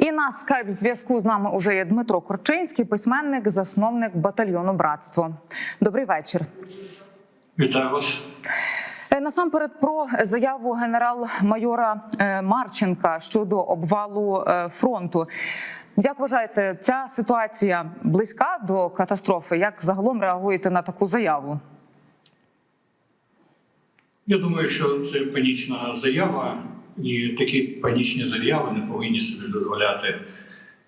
І на скайп зв'язку з нами уже є Дмитро Корчинський, письменник, засновник батальйону Братство. Добрий вечір. Вітаю вас. Е, Насамперед про заяву генерал-майора е, Марченка щодо обвалу е, фронту. Як вважаєте, ця ситуація близька до катастрофи? Як загалом реагуєте на таку заяву? Я думаю, що це панічна заява, і такі панічні заяви не повинні собі дозволяти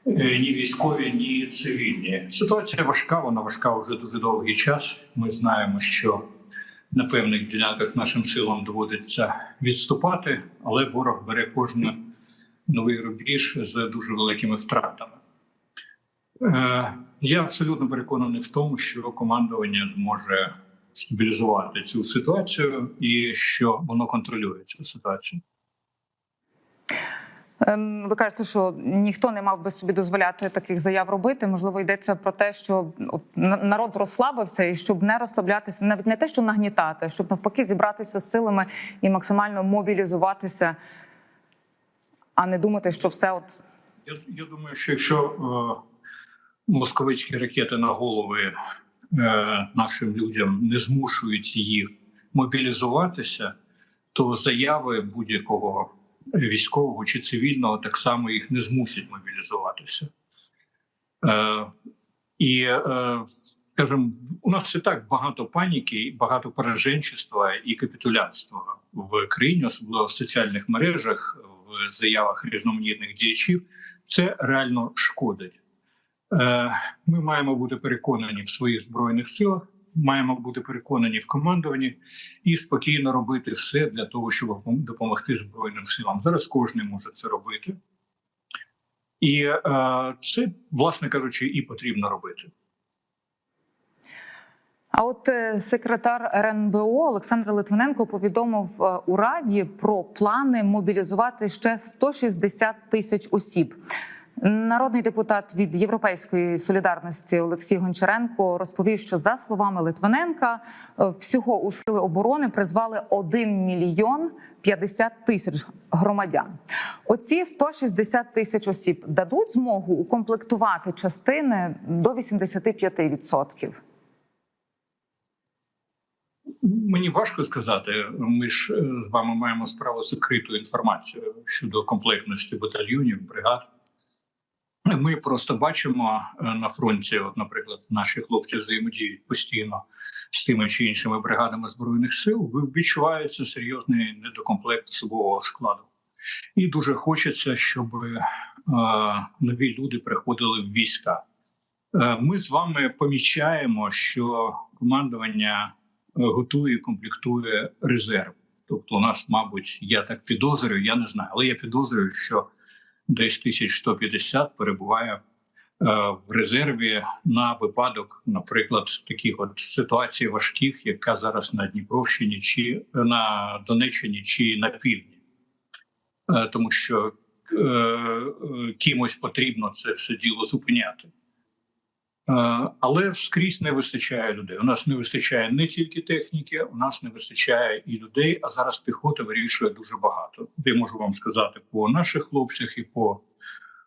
е, ні військові, ні цивільні. Ситуація важка, вона важка вже дуже довгий час. Ми знаємо, що на певних ділянках нашим силам доводиться відступати, але ворог бере кожен новий рубіж з дуже великими втратами. Е, Я абсолютно переконаний в тому, що командування зможе стабілізувати цю ситуацію і що воно контролює цю ситуацію. Ем, Ви кажете, що ніхто не мав би собі дозволяти таких заяв робити. Можливо, йдеться про те, що народ розслабився, і щоб не розслаблятися, навіть не те, що нагнітати, щоб навпаки зібратися з силами і максимально мобілізуватися, а не думати, що все от Я, я думаю, що якщо е, московицькі ракети на голови е, нашим людям не змушують їх мобілізуватися, то заяви будь-якого військового чи цивільного так само їх не змусять мобілізуватися. Е, і, е, скажімо, у нас і так багато паніки, багато пораженчества і капітулянства в країні, особливо в соціальних мережах, в заявах різноманітних діячів. Це реально шкодить. Е, Ми маємо бути переконані в своїх збройних силах, маємо бути переконані в командуванні і спокійно робити все для того, щоб допомогти Збройним силам. Зараз кожен може це робити. І е, це, власне кажучи, і потрібно робити. А от е, секретар РНБО Олександр Литвиненко повідомив е, у Раді про плани мобілізувати ще 160 тисяч осіб. Народний депутат від Європейської солідарності Олексій Гончаренко розповів, що за словами Литвиненка е, всього у сили оборони призвали 1 мільйон 50 тисяч громадян. Оці 160 тисяч осіб дадуть змогу укомплектувати частини до 85%. Мені важко сказати. Ми ж е, з вами маємо справу з закритою інформацією щодо комплектності батальйонів, бригад. Ми просто бачимо е, на фронті, от, наприклад, наші хлопці взаємодіють постійно з тими чи іншими бригадами збройних сил. відчувається серйозний недокомплект особового складу, і дуже хочеться, щоб е, нові люди приходили в війська. Е, ми з вами помічаємо, що командування готує і комплектує резерв. Тобто, у нас, мабуть, я так підозрюю, я не знаю, але я підозрюю, що десь 1150 перебуває е, в резерві на випадок, наприклад, таких от ситуацій важких, яка зараз на Дніпровщині, чи на Донеччині, чи на півдні, е, тому що е, е, кимось потрібно це все діло зупиняти. Е, Але скрізь не вистачає людей. У нас не вистачає не тільки техніки, у нас не вистачає і людей. А зараз піхота вирішує дуже багато. Я можу вам сказати по наших хлопцях і по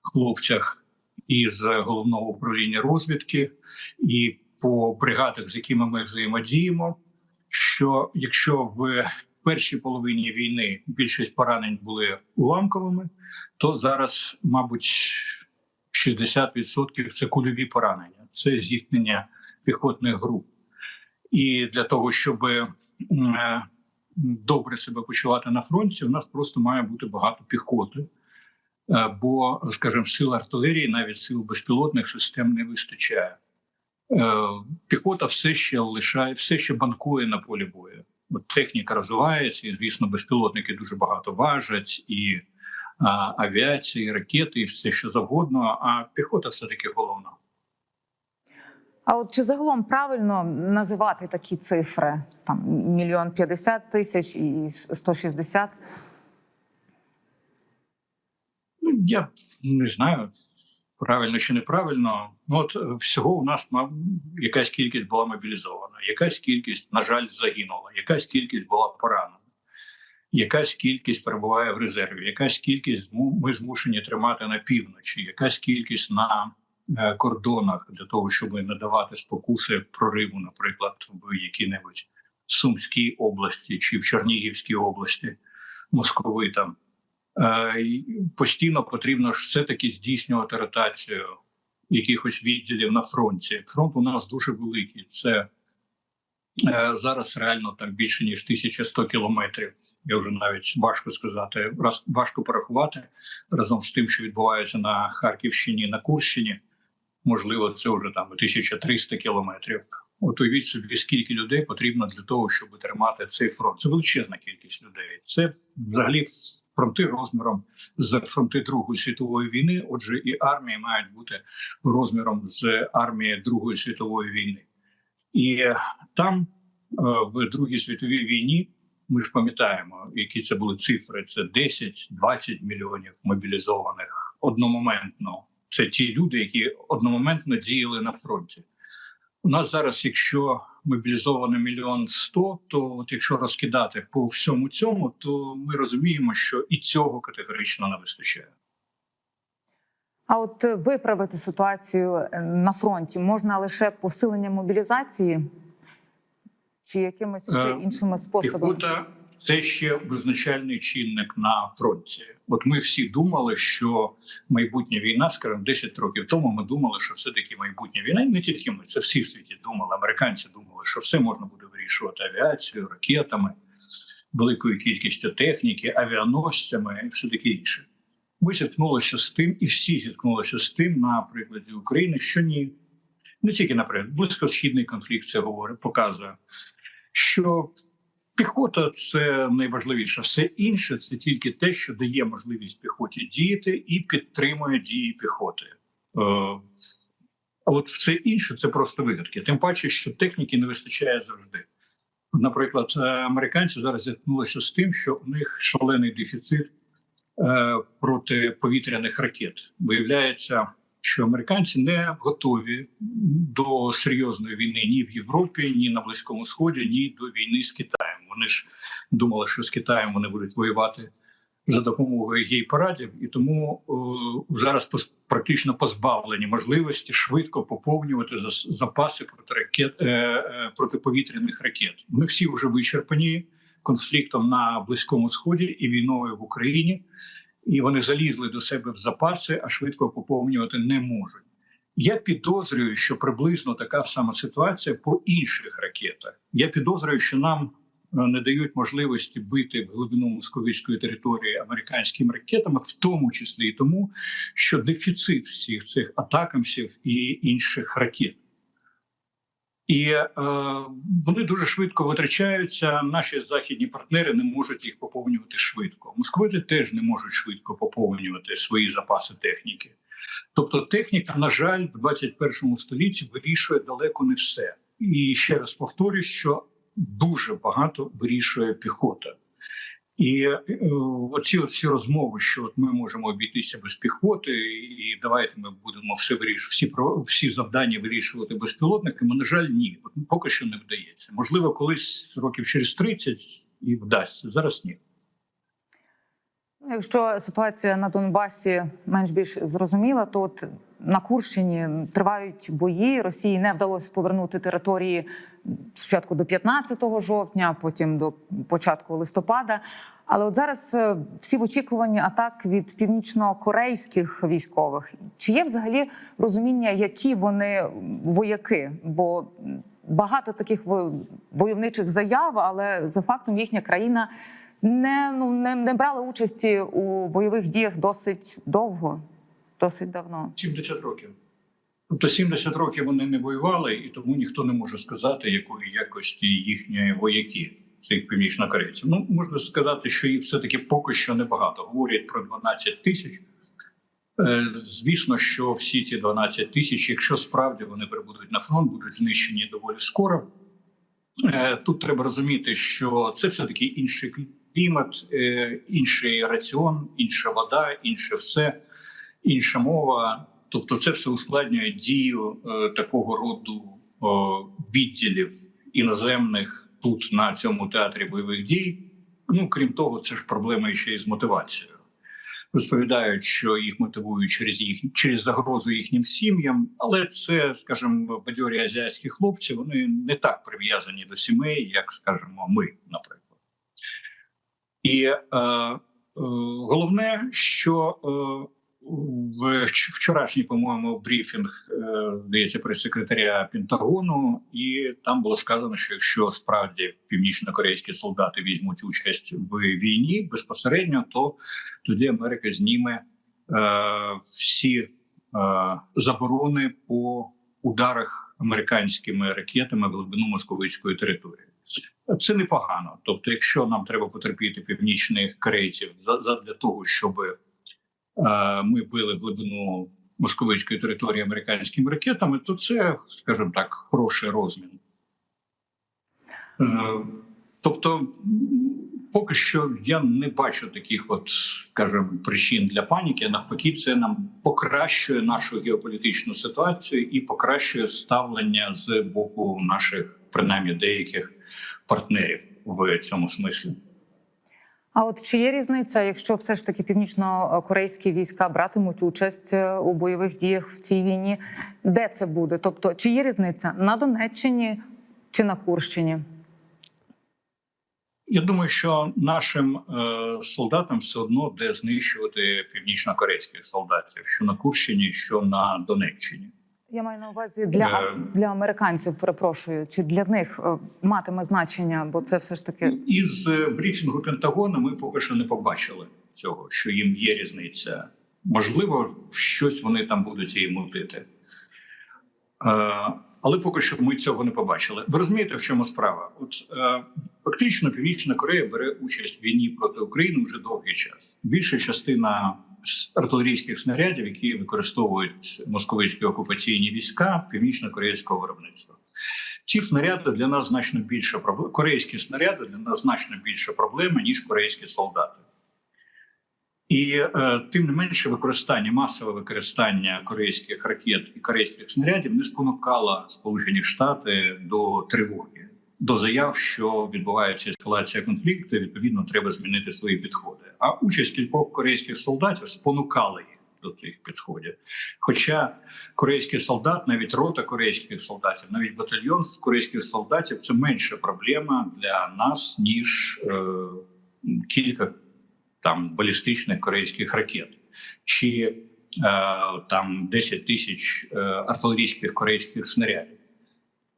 хлопцях із головного управління розвідки, і по бригадах, з якими ми взаємодіємо. Що якщо в першій половині війни більшість поранень були уламковими, то зараз, мабуть, 60% – це кульові поранення, це зіткнення піхотних груп. І для того, щоб е, добре себе почувати на фронті, у нас просто має бути багато піхоти. Е, Бо, скажімо, сил артилерії, навіть сил безпілотних систем не вистачає. Е, Піхота все ще лишає, все ще банкує на полі бою. От техніка розвивається, і звісно, безпілотники дуже багато важать, і а, авіації, ракети, і все що завгодно. А піхота все таки головна. А от чи загалом правильно називати такі цифри? Там мільйон п'ятдесят тисяч і 160? Ну, я не знаю, правильно чи неправильно. Ну, от е, всього у нас якась кількість була мобілізована, якась кількість, на жаль, загинула, якась кількість була поранена. якась кількість перебуває в резерві, якась кількість ми змушені тримати на півночі, якась кількість на кордонах для того, щоб не давати спокуси прориву, наприклад, в якій-небудь Сумській області чи в Чернігівській області, московитам. Е, Постійно потрібно ж все-таки здійснювати ротацію якихось відділів на фронті. Фронт у нас дуже великий. Це е, зараз реально там більше ніж 1100 кілометрів. Я вже навіть важко сказати, раз важко порахувати разом з тим, що відбувається на Харківщині, на Курщині. Можливо, це вже там 1300 кілометрів. От уявіть собі, скільки людей потрібно для того, щоб тримати цей фронт. Це величезна кількість людей. Це взагалі фронти розміром з фронти Другої світової війни. Отже, і армії мають бути розміром з армії Другої світової війни. І там е, в Другій світовій війні ми ж пам'ятаємо, які це були цифри: це 10-20 мільйонів мобілізованих одномоментно. Це ті люди, які одномоментно діяли на фронті. У нас зараз, якщо мобілізовано мільйон сто, то от якщо розкидати по всьому цьому, то ми розуміємо, що і цього категорично не вистачає. А от виправити ситуацію е, на фронті можна лише посиленням мобілізації чи якимись ще Е, іншими способами? Піхота це ще визначальний чинник на фронті. От ми всі думали, що майбутня війна, скажімо, 10 років тому ми думали, що все таки майбутня війна. І не тільки ми, це всі в світі думали. Американці думали, що все можна буде вирішувати авіацією, ракетами, великою кількістю техніки, авіаносцями і все таке інше. Ми зіткнулися з тим, і всі зіткнулися з тим на прикладі України, що ні. Не тільки наприклад, близькосхідний конфлікт це говорить, показує, що Піхота це найважливіше. Все інше це тільки те, що дає можливість піхоті діяти і підтримує дії піхоти. Е, А от все інше це просто вигадки. Тим паче, що техніки не вистачає завжди. Наприклад, е, американці зараз зіткнулися з тим, що у них шалений дефіцит е, протиповітряних ракет. Виявляється, що американці не готові до серйозної війни ні в Європі, ні на Близькому Сході, ні до війни з Китаєм. Вони ж думали, що з Китаєм вони будуть воювати за допомогою гей-парадів, і тому о, зараз практично позбавлені можливості швидко поповнювати зас- запаси протиракет, е, е, протиповітряних ракет. Вони всі вже вичерпані конфліктом на Близькому Сході і війною в Україні і вони залізли до себе в запаси, а швидко поповнювати не можуть. Я підозрюю, що приблизно така сама ситуація по інших ракетах. Я підозрюю, що нам е, не дають можливості бити в глибину московської території американськими ракетами, в тому числі і тому, що дефіцит всіх цих атакамсів і інших ракет. І е, вони дуже швидко витрачаються. Наші західні партнери не можуть їх поповнювати швидко. Московити теж не можуть швидко поповнювати свої запаси техніки. Тобто, техніка, на жаль, в 21 столітті вирішує далеко не все. І ще раз повторюю, що дуже багато вирішує піхота. І е, оці всі розмови, що от ми можемо обійтися без піхоти, і давайте ми будемо все вирішувати, всі про всі завдання вирішувати безпілотниками. На жаль, ні, поки що не вдається. Можливо, колись років через 30 і вдасться. Зараз ні. Ну, Якщо ситуація на Донбасі менш більш зрозуміла, то от на Курщині тривають бої. Росії не вдалося повернути території спочатку до 15 жовтня, потім до початку листопада. Але от зараз е, всі в очікуванні атак від північно-корейських військових. Чи є взагалі розуміння, які вони вояки? Бо багато таких во- войовничих заяв, але за фактом їхня країна не, ну, не, не брала участі у бойових діях досить довго, досить давно. 70 років. Тобто 70 років вони не воювали, і тому ніхто не може сказати, якої якості їхні вояки цих північнокорейців. Ну можна сказати, що їх все таки поки що небагато. Говорять про 12 тисяч. Е, Звісно, що всі ці 12 тисяч, якщо справді вони прибудуть на фронт, будуть знищені доволі скоро. Е, Тут треба розуміти, що це все таки інший клімат, е, інший раціон, інша вода, інше все, інша мова. Тобто, це все ускладнює дію е, такого роду відділів іноземних тут на цьому театрі бойових дій. ну крім того, це ж проблема ще й з мотивацією. Розповідають, що їх мотивують через їх через загрозу їхнім сім'ям, але це, скажімо, бадьорі азіатські хлопці, вони не так прив'язані до сімей, як скажімо, ми, наприклад. І е, е, головне, що е, в вчорашній, по-моєму, брифінг е, здається прес-секретаря Пентагону, і там було сказано, що якщо справді північно-корейські солдати візьмуть участь в війні безпосередньо, то тоді Америка зніме е, всі е, заборони по ударах американськими ракетами в глибину московицької території. Це непогано. Тобто, якщо нам треба потерпіти північних корейців за, для того, щоб е, ми били глибину московицької території американськими ракетами, то це, скажімо так, хороший розмін. Е, тобто, поки що я не бачу таких, от скажімо, причин для паніки. Навпаки, це нам покращує нашу геополітичну ситуацію і покращує ставлення з боку наших, принаймні деяких партнерів в цьому смислі. А от чи є різниця, якщо все ж таки північно-корейські війська братимуть участь е, у бойових діях в цій війні? Де це буде? Тобто, чи є різниця на Донеччині чи на Курщині? Я думаю, що нашим е, солдатам все одно де знищувати північно-корейських солдатів, що на Курщині, що на Донеччині. Я маю на увазі для, Е. для американців, перепрошую, чи для них е, матиме значення, бо це все ж таки Із е, брифінгу Пентагону ми поки що не побачили цього, що їм є різниця. Можливо, щось вони там будуть і мутити. Але поки що ми цього не побачили. Ви розумієте, в чому справа? От е, фактично Північна Корея бере участь в війні проти України вже довгий час. Більша частина артилерійських снарядів, які використовують московицькі окупаційні війська північно-корейського виробництва. Ці снаряди для нас значно більше проблема. Корейські снаряди для нас значно більше проблема, ніж корейські солдати. І е, тим не менше, використання, масове використання корейських ракет і корейських снарядів не спонукало Сполучені Штати до тривоги, до заяв, що відбувається ескалація конфлікту. Відповідно, треба змінити свої підходи. А участь кількох корейських солдатів спонукала їх до цих підходів. Хоча корейський солдат, навіть рота корейських солдатів, навіть батальйон з корейських солдатів це менша проблема для нас ніж е, кілька там балістичних корейських ракет, чи е, там 10 тисяч е, артилерійських корейських снарядів.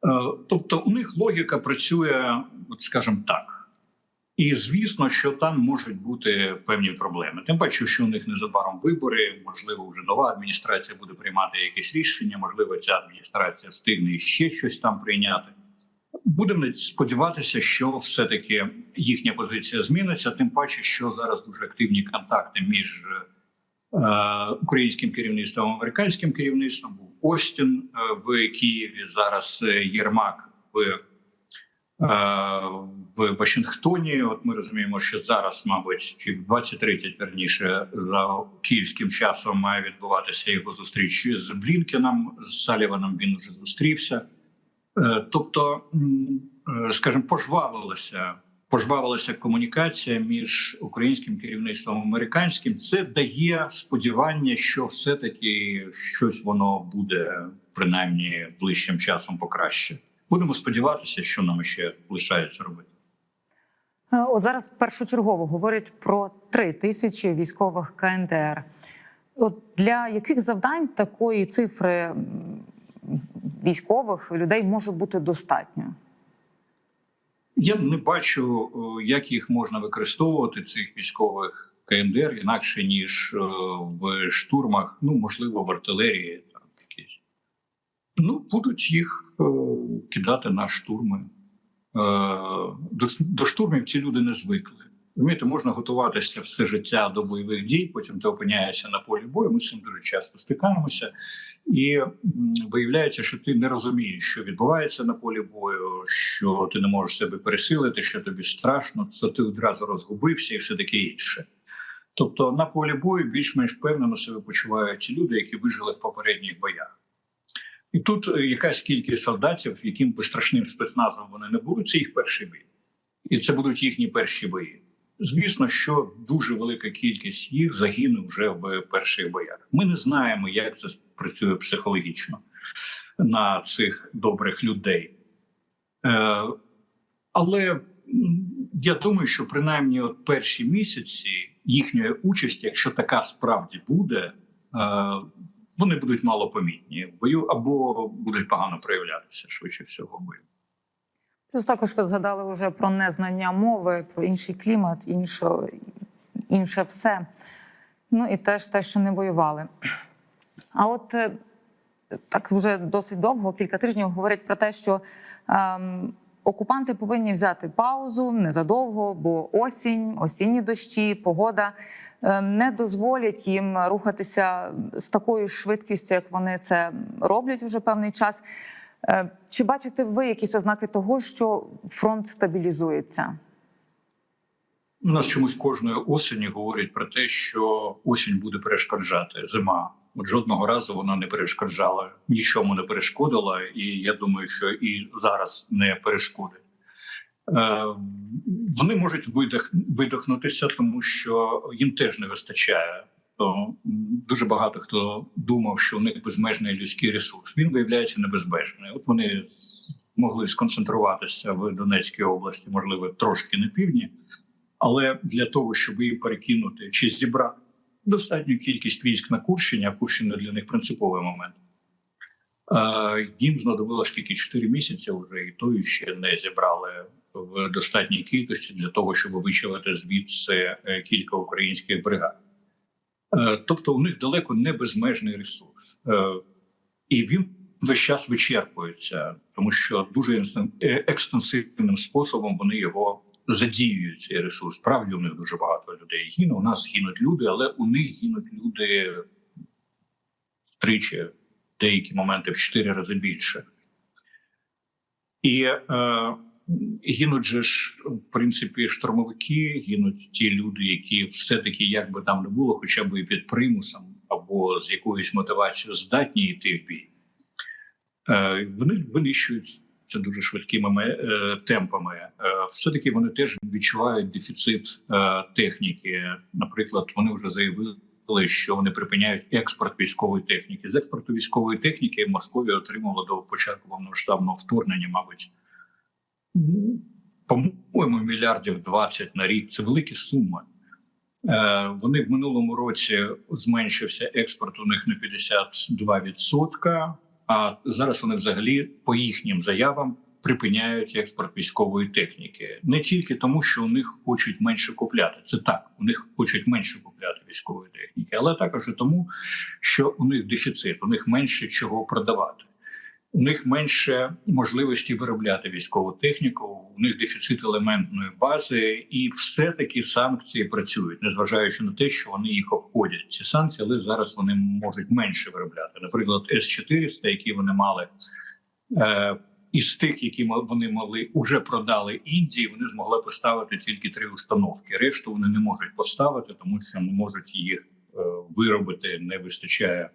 Е, тобто, у них логіка працює, от скажімо так. І звісно, що там можуть бути певні проблеми. Тим паче, що у них незабаром вибори, можливо, вже нова адміністрація буде приймати якесь рішення. Можливо, ця адміністрація встигне ще щось там прийняти. Будемо сподіватися, що все-таки їхня позиція зміниться. Тим паче, що зараз дуже активні контакти між е, українським керівництвом американським керівництвом. Був Остін е, в Києві. Зараз е, Єрмак в, е, в Вашингтоні. От ми розуміємо, що зараз, мабуть, чи в 20.30, верніше за київським часом має відбуватися його зустріч з Блінкеном з Саліваном. Він уже зустрівся. Е, Тобто, е, скажімо, пожвавилася, пожвавилася комунікація між українським керівництвом і американським. Це дає сподівання, що все-таки щось воно буде принаймні ближчим часом покраще. Будемо сподіватися, що нам ще лишається робити. Е, От зараз першочергово говорять про три тисячі військових КНДР. От для яких завдань такої цифри військових людей може бути достатньо? Я не бачу, е, як їх можна використовувати цих військових КНДР інакше ніж е, в штурмах, ну можливо, в артилерії там якісь. Ну будуть їх е, кидати на штурми. До штурмів ці люди не звикли. Розумієте, можна готуватися все життя до бойових дій, потім ти опиняєшся на полі бою. Ми з цим дуже часто стикаємося, і виявляється, що ти не розумієш, що відбувається на полі бою, що ти не можеш себе пересилити, що тобі страшно, що ти одразу розгубився і все таке інше. Тобто на полі бою більш-менш впевнено себе почувають ті люди, які вижили в попередніх боях. І тут е, якась кількість солдатів, яким би страшним спецназом вони не були, це їх перший бій. І це будуть їхні перші бої. Звісно, що дуже велика кількість їх загине вже в перших боях. Ми не знаємо, як це працює психологічно на цих добрих людей. Е, але я думаю, що принаймні от перші місяці їхньої участі, якщо така справді буде, е, вони будуть малопомітні в бою або будуть погано проявлятися швидше всього бою. Плюс також ви згадали вже про незнання мови, про інший клімат, інше, інше все. Ну і теж те, що не воювали. А от е, так вже досить довго, кілька тижнів говорять про те, що ем, окупанти повинні взяти паузу незадовго, бо осінь, осінні дощі, погода е, не дозволять їм рухатися з такою швидкістю, як вони це роблять вже певний час. Е, Чи бачите ви якісь ознаки того, що фронт стабілізується? У нас чомусь кожної осені говорять про те, що осінь буде перешкоджати зима. От жодного разу вона не перешкоджала, нічому не перешкодила, і я думаю, що і зараз не перешкодить. Е, вони можуть видих, видихнутися, тому що їм теж не вистачає. То дуже багато хто думав, що у них безмежний людський ресурс. Він виявляється небезпечний. От вони змогли сконцентруватися в Донецькій області, можливо, трошки на півдні, але для того, щоб її перекинути чи зібрати достатню кількість військ на Курщині, а Курщина для них принциповий момент. Їм знадобилось тільки 4 місяці вже, і то ще не зібрали в достатній кількості для того, щоб вичавити звідси е, кілька українських бригад. Е, Тобто, у них далеко не безмежний ресурс, Е, і він весь час вичерпується, тому що дуже е, екстенсивним способом вони його задіюють цей ресурс. Справді у них дуже багато людей гине. У нас гинуть люди, але у них гинуть люди тричі, деякі моменти в чотири рази більше. І е, гинуть же ж, в принципі, штурмовики, гинуть ті люди, які все-таки, як би там не було, хоча б і під примусом або з якоюсь мотивацією здатні йти в бій. Е, вони винищують це дуже швидкими е, темпами. Е, все-таки вони теж відчувають дефіцит техніки. Наприклад, вони вже заявили, що вони припиняють експорт військової техніки. З експорту військової техніки Московія отримала до початку повномасштабного вторгнення, мабуть, по-моєму, мільярдів 20 на рік. Це великі суми. Е, Вони в минулому році зменшився експорт у них на 52%, а зараз вони взагалі по їхнім заявам припиняють експорт військової техніки не тільки тому, що у них хочуть менше купляти. Це так, у них хочуть менше купляти військової техніки, але також і тому, що у них дефіцит, у них менше чого продавати. У них менше можливості виробляти військову техніку. У них дефіцит елементної бази, і все-таки санкції працюють, незважаючи на те, що вони їх обходять. Ці санкції, але зараз вони можуть менше виробляти. Наприклад, с 400 які вони мали е, із тих, які вони могли уже продали Індії, вони змогли поставити тільки три установки. Решту вони не можуть поставити, тому що не можуть їх е, виробити. Не вистачає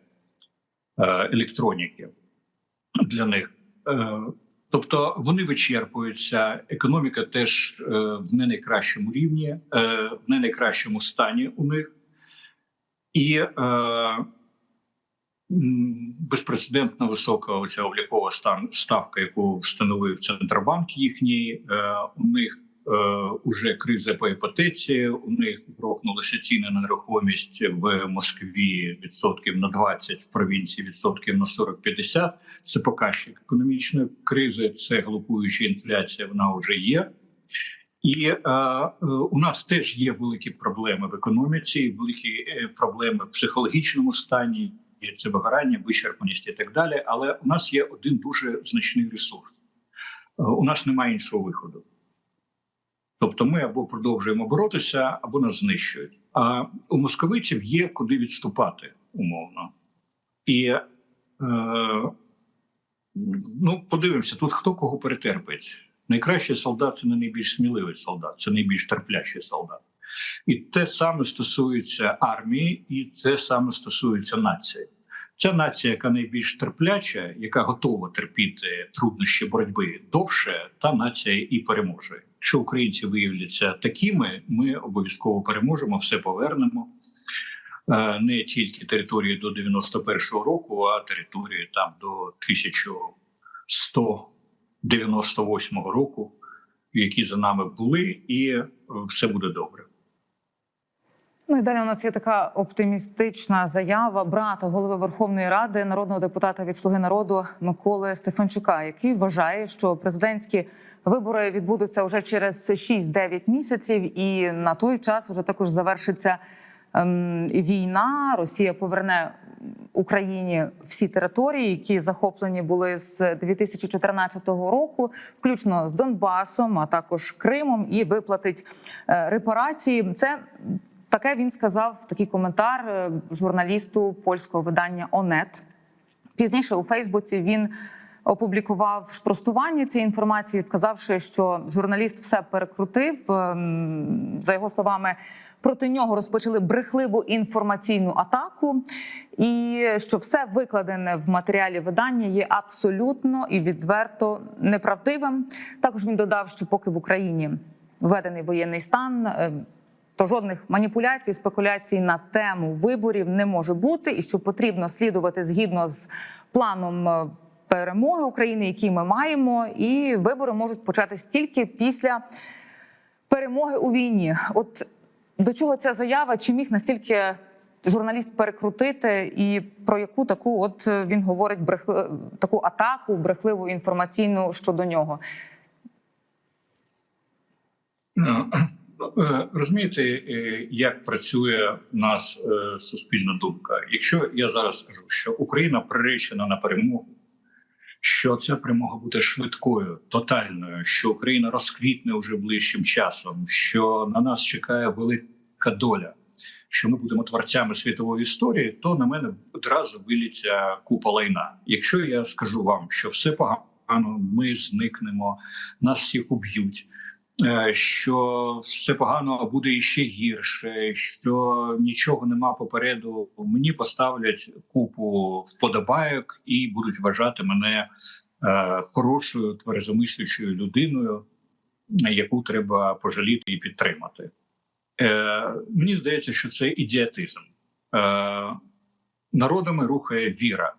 е, електроніки для них. Е, Тобто вони вичерпуються. Економіка теж е, в не найкращому рівні, е, в не найкращому стані у них. І безпрецедентно висока оця облікова ставка, яку встановив Центробанк їхній. У них уже криза по іпотеці. У них грохнулися ціни на нерухомість в Москві відсотків на 20, в провінції відсотків на 40-50. Це показчик економічної кризи, це глупуюча інфляція. Вона вже є. І е, е, у нас теж є великі проблеми в економіці, великі е, проблеми в психологічному стані, це вигорання, вичерпаність і так далі. Але у нас є один дуже значний ресурс. Е, у нас немає іншого виходу. Тобто ми або продовжуємо боротися, або нас знищують. А у московитів є куди відступати умовно. І е, ну, подивимося, тут хто кого перетерпить. Найкращий солдат це не найбільш сміливий солдат, це найбільш терплячий солдат. І те саме стосується армії, і це саме стосується нації. Ця нація, яка найбільш терпляча, яка готова терпіти труднощі боротьби довше, та нація і переможе. Якщо українці виявляться такими, ми обов'язково переможемо, все повернемо. Е, Не тільки території до 91-го року, а території там до 1198 року, які за нами були, і все буде добре. Ну і далі у нас є така оптимістична заява брата голови Верховної Ради, народного депутата від Слуги народу Миколи Стефанчука, який вважає, що президентські вибори відбудуться вже через 6-9 місяців, і на той час вже також завершиться ем, війна. Росія поверне Україні всі території, які захоплені були з 2014 року, включно з Донбасом, а також Кримом, і виплатить е, репарації. Це Таке він сказав такий коментар е, журналісту польського видання ОНЕТ. Пізніше у Фейсбуці він опублікував спростування цієї інформації, вказавши, що журналіст все перекрутив. Ем, За його словами, проти нього розпочали брехливу інформаційну атаку, і що все викладене в матеріалі видання є абсолютно і відверто неправдивим. Також він додав, що поки в Україні введений воєнний стан. То жодних маніпуляцій, спекуляцій на тему виборів не може бути, і що потрібно слідувати згідно з планом е, перемоги України, який ми маємо, і вибори можуть початись тільки після перемоги у війні. От до чого ця заява? Чи міг настільки журналіст перекрутити, і про яку таку от е, він говорить брехли, таку атаку, брехливу інформаційну щодо нього? Е, Розумієте, е, як працює у нас е, суспільна думка? Якщо я зараз скажу, що Україна приречена на перемогу, що ця перемога буде швидкою, тотальною, що Україна розквітне вже ближчим часом, що на нас чекає велика доля, що ми будемо творцями світової історії, то на мене одразу виліться купа лайна. Якщо я скажу вам, що все погано, ми зникнемо, нас всіх уб'ють. Е, що все погано буде іще гірше, що нічого нема попереду. Мені поставлять купу вподобайок і будуть вважати мене е, хорошою тверезомислячою людиною, яку треба пожаліти і підтримати. Е, Мені здається, що це ідіотизм. Народами рухає віра,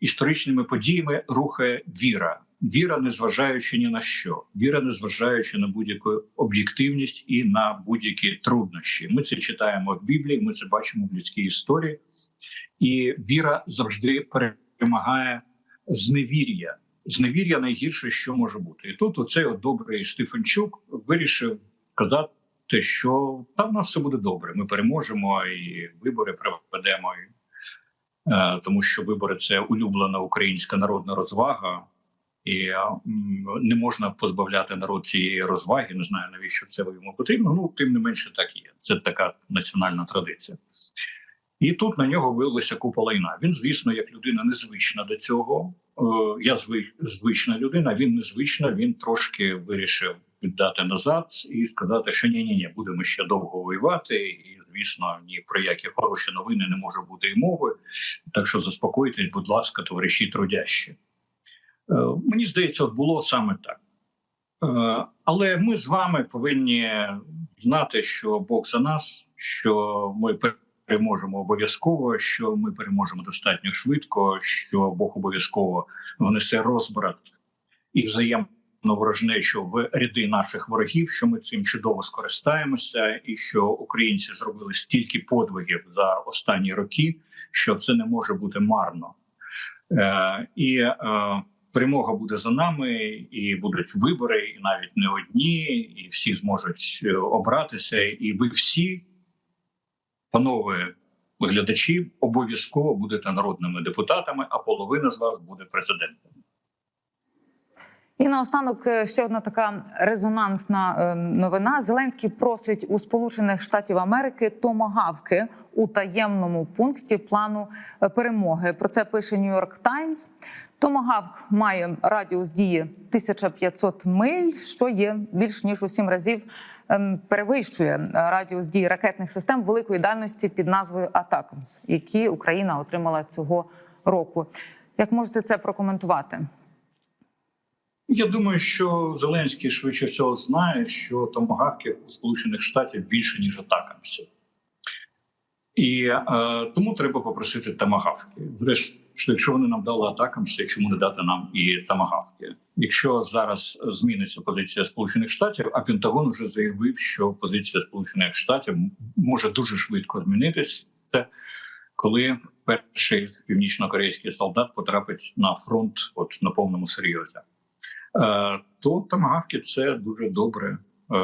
історичними подіями рухає віра. Віра, незважаючи ні на що, віра, незважаючи на будь-яку об'єктивність і на будь-які труднощі. Ми це читаємо в Біблії, ми це бачимо в людській історії, і віра завжди перемагає зневір'я. Зневір'я найгірше, що може бути. І тут оцей от добрий Стефанчук вирішив казати, що там у нас все буде добре. Ми переможемо і вибори проведемо. Е, Тому що вибори це улюблена українська народна розвага. І не можна позбавляти народ цієї розваги. Не знаю навіщо це йому потрібно. Ну тим не менше, так є. Це така національна традиція. І тут на нього вилилася купа лайна. Він, звісно, як людина незвична до цього. Е, Я зви- звична людина. Він незвична. Він трошки вирішив віддати назад і сказати, що ні, ні, ні, будемо ще довго воювати. І звісно, ні про які хороші новини не може бути і мови. Так що заспокойтесь, будь ласка, товариші трудящі. Е, Мені здається, було саме так. Е, Але ми з вами повинні знати, що Бог за нас, що ми переможемо обов'язково, що ми переможемо достатньо швидко, що Бог обов'язково внесе розбрат і взаємну ворожнечу в ряди наших ворогів, що ми цим чудово скористаємося, і що українці зробили стільки подвигів за останні роки, що це не може бути марно. Е, І е, перемога буде за нами, і будуть вибори, і навіть не одні, і всі зможуть е, обратися. І ви всі, панове глядачі, обов'язково будете народними депутатами, а половина з вас буде президентом. І наостанок е, ще одна така резонансна е, новина. Зеленський просить у Сполучених Штатів Америки томагавки у таємному пункті плану перемоги. Про це пише Нью-Йорк Таймс. Томагавк має радіус дії 1500 миль, що є більш ніж у сім разів ем, перевищує е, радіус дії ракетних систем великої дальності під назвою Атакамс, які Україна отримала цього року. Як можете це прокоментувати? Я думаю, що Зеленський швидше всього знає, що томагавки Сполучених Штатів більше ніж атакамсів. І е, тому треба попросити тамагавки. Врешті, якщо вони нам дали атакамси, чому не дати нам і тамагавки? Якщо зараз зміниться позиція Сполучених Штатів, а Пентагон вже заявив, що позиція Сполучених Штатів може дуже швидко змінитися, коли перший північно-корейський солдат потрапить на фронт, от на повному серйозі. Е, то тамагавки це дуже добре. Е,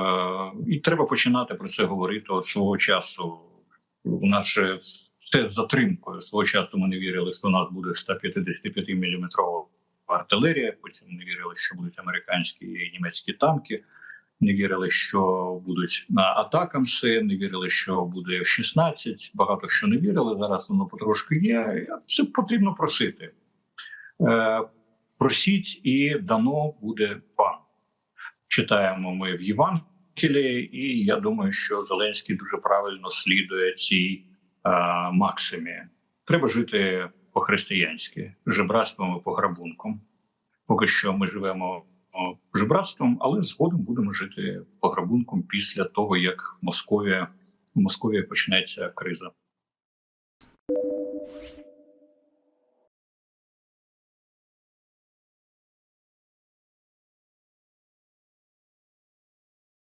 і треба починати про це говорити от свого часу. У нас же те затримкою свого часу ми не вірили, що у нас буде 155 мм артилерія. Потім не вірили, що будуть американські і німецькі танки. Не вірили, що будуть на атакамси, не вірили, що буде F-16. Багато що не вірили. Зараз воно потрошки є. Це потрібно просити. Е, просіть, і дано буде вам. Читаємо ми в Євангелії, і я думаю, що Зеленський дуже правильно слідує цій максимі. Треба жити по-християнськи, жебратством і пограбунком. Поки що ми живемо жебратством, але згодом будемо жити пограбунком після того, як Московія в Московії почнеться криза.